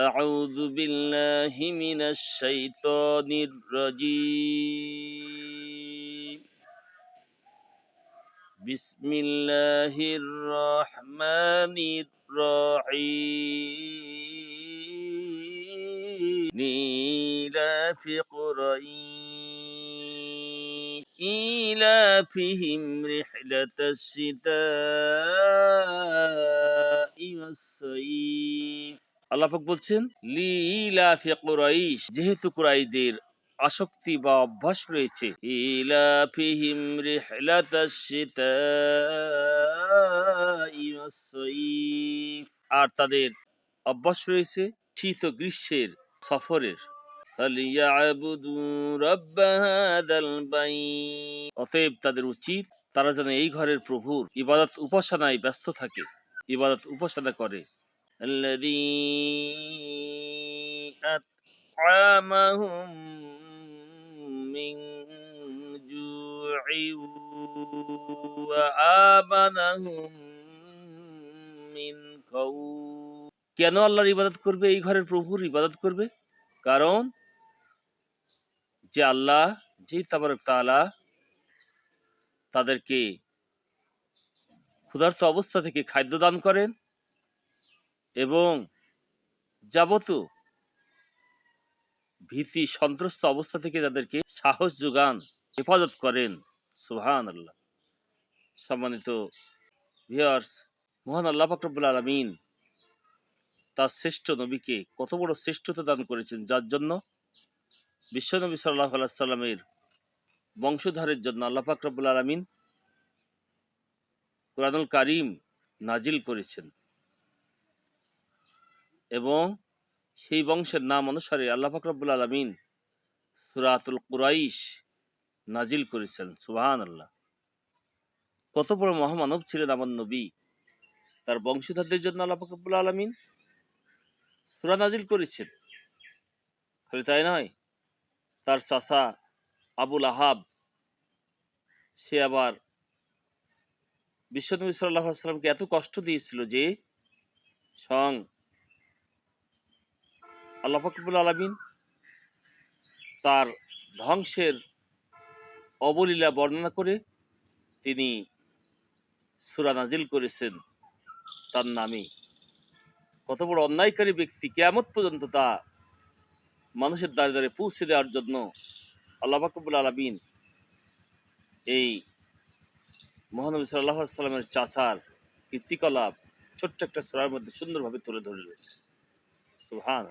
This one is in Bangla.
أعوذ بالله من الشيطان الرجيم. بسم الله الرحمن الرحيم. لإيلاف قريش. إيلافهم رحلة الشتاء والصيف. আল্লাহ পাক বলছেন, লিলাফি কুরাইশ যেহেতু কুরাইদের আসক্তি বা অভ্যাস রয়েছে। আর তাদের অভ্যাস রয়েছে শীত গ্রীষ্মের সফরের। অতএব তাদের উচিত তারা যেন এই ঘরের প্রভুর ইবাদত উপাসনায় ব্যস্ত থাকে, ইবাদত উপাসনা করে الذي أطعمهم من جوع وآمنهم من خوف কেন আল্লাহর ইবাদত করবে এই ঘরের প্রভুর ইবাদত করবে কারণ যে আল্লাহ যে তাবারক তাআলা তাদেরকে ক্ষুধার্ত অবস্থা থেকে খাদ্য দান করেন এবং যাবত ভীতি, সন্ত্রস্ত অবস্থা থেকে তাদেরকে সাহস যোগান, হেফাজত করেন। সুহান আল্লাহ সম্মানিত ভিয়ার্স মহান আল্লাহ ফাকরবুল আলমিন তার শ্রেষ্ঠ নবীকে কত বড় শ্রেষ্ঠতা দান করেছেন, যার জন্য বিশ্বনবী সাল্লাহ সাল্লামের বংশধারের জন্য আল্লাহ ফাকরবুল আলমিন কোরআনুল কারিম নাজিল করেছেন। এবং সেই বংশের নাম অনুসারে আল্লাহ ফাকরাবুল আলমিন সুরাতুল কুরাইশ নাজিল করেছেন সুবাহান আল্লাহ কত বড় মহামানব ছিলেন আমার নবী। তার বংশধরদের জন্য আল্লাহ ফাকরাবুল আলমিন সুরা নাজিল করেছেন। খালি তাই নয়, তার চাষা আবুল আহাব, সে আবার বিশ্বনবী সাল্লাহ সাল্লামকে এত কষ্ট দিয়েছিল যে সং আল্লাহ ফকবুল আলমিন তার ধ্বংসের অবলীলা বর্ণনা করে তিনি সুরা নাজিল করেছেন তার নামে। কত বড় অন্যায়কারী ব্যক্তি কেয়ামত পর্যন্ত তা মানুষের দ্বারে দ্বারে পৌঁছে দেওয়ার জন্য আল্লাহ ফাকবুল আলমিন এই মহানবী সাল্লাহ সাল্লামের চাচার কীর্তিকলাপ ছোট্ট একটা সুরার মধ্যে সুন্দরভাবে তুলে ধরলেন। সুহান